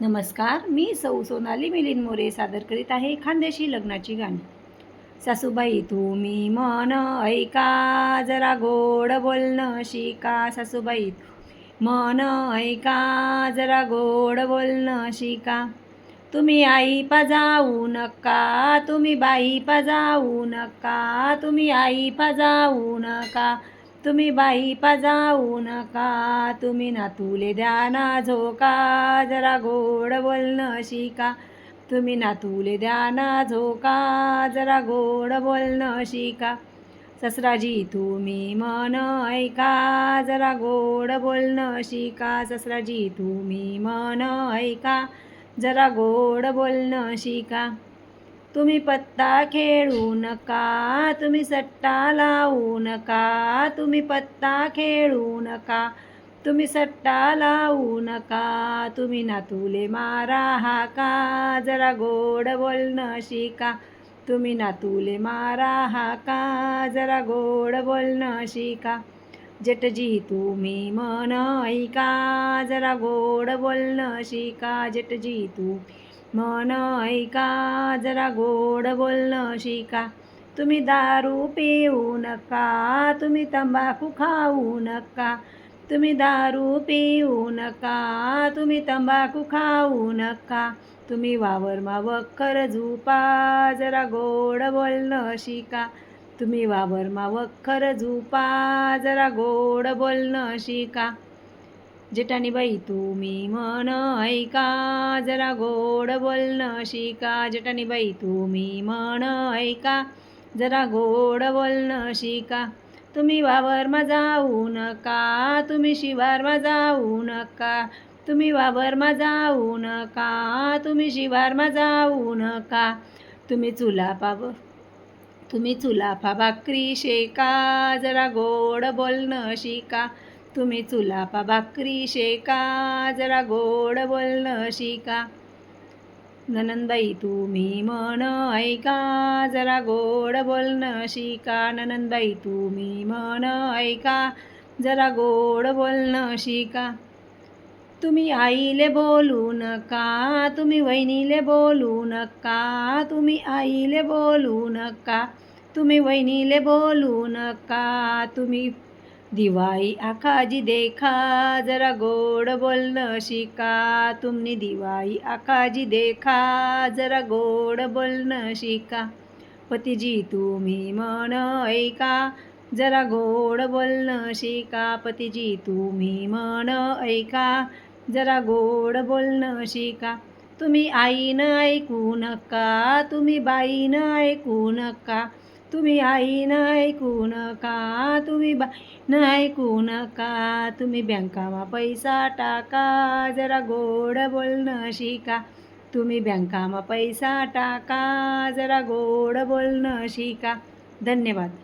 नमस्कार मी सौ सोनाली मिलिंद मोरे सादर करीत आहे खानदेशी लग्नाची गाणी. सासूबाई तुम्ही मन ऐका जरा गोड बोलणं शिका. सासूबाई मन ऐका जरा गोड बोलणं शिका. तुम्ही आई जाऊ नका तुम्ही बाई पजाऊ नका तुम्ही आई जाऊ नका. तुम्ही बाई जाऊ नका. तुम्ही नातूले द्या ना झोका. जरा गोड बोलणं शिका. तुम्ही नातूले द्या ना झोका. जरा गोड बोलणं शिका. ससराजी तुम्ही मन ऐका. जरा गोड बोलणं शिका. ससराजी तुम्ही मन ऐका. जरा गोड बोलणं शिका. तुम्ही पत्ता खेळू नका तुम्ही सट्टा लावू नका तुम्ही पत्ता खेळू नका तुम्ही सट्टा लावू नका तुम्ही नातूले मारा हाका जरा गोड बोलणं शिका तुम्ही नातूले मारा हाका जरा गोड बोलणं शिका जटजी तुम्ही मन ऐका जरा गोड बोलणं शिका जटजी तू मन ऐका जरा गोड बोलणं शिका. तुम्ही दारू पिऊ नका तुम्ही तंबाखू खाऊ नका. तुम्ही दारू पिऊ नका तुम्ही तंबाखू खाऊ नका. तुम्ही वावरमा वखर झुपा जरा गोड बोलणं शिका. तुम्ही वावरमा वखर झुपा जरा गोड बोलणं शिका. जेठानी बाई तुम्ही मन ऐका जरा गोड बोलणं शिका. जेठानी बाई तुम्ही मन ऐका जरा गोड बोलणं शिका. तुम्ही वावरमा जाऊ नका तुम्ही शिवारमा जाऊ नका. तुम्ही वावरमा जाऊ नका तुम्ही शिवारमा जाऊ नका. तुम्ही चुलापावर तुम्ही चुलाफा भाकरी शेका जरा गोड बोलणं शिका. तुम्ही चुलापा भाकरी शेका जरा गोड बोलणं शिका. ननंदबाई तुम्ही मन ऐका जरा गोड बोलणं शिका. ननंदबाई तुम्ही मन ऐका जरा गोड बोलणं शिका. तुम्ही आईले बोलू नका तुम्ही वहिनीले बोलू नका तुम्ही आईले बोलू नका तुम्ही वहिनीले बोलू नका तुम्ही दिवाळी आकाजी देखा जरा गोड बोलणं शिका. तुम्ही दिवाळी आकाजी देखा जरा गोड बोलणं शिका. पतीजी तुम्ही मन ऐका जरा गोड बोलणं शिका. पतीजी तुम्ही मन ऐका जरा गोड बोलणं शिका. तुम्ही आईनं ऐकू नका तुम्ही बाईनं ऐकू नका. तुम्ही आईनं ऐकू नका तुम्ही बाईनं ऐकू नका तुम्ही बँकामा पैसा टाका जरा गोड बोलणं शिका. तुम्ही बँकामा पैसा टाका जरा गोड बोलणं शिका. धन्यवाद.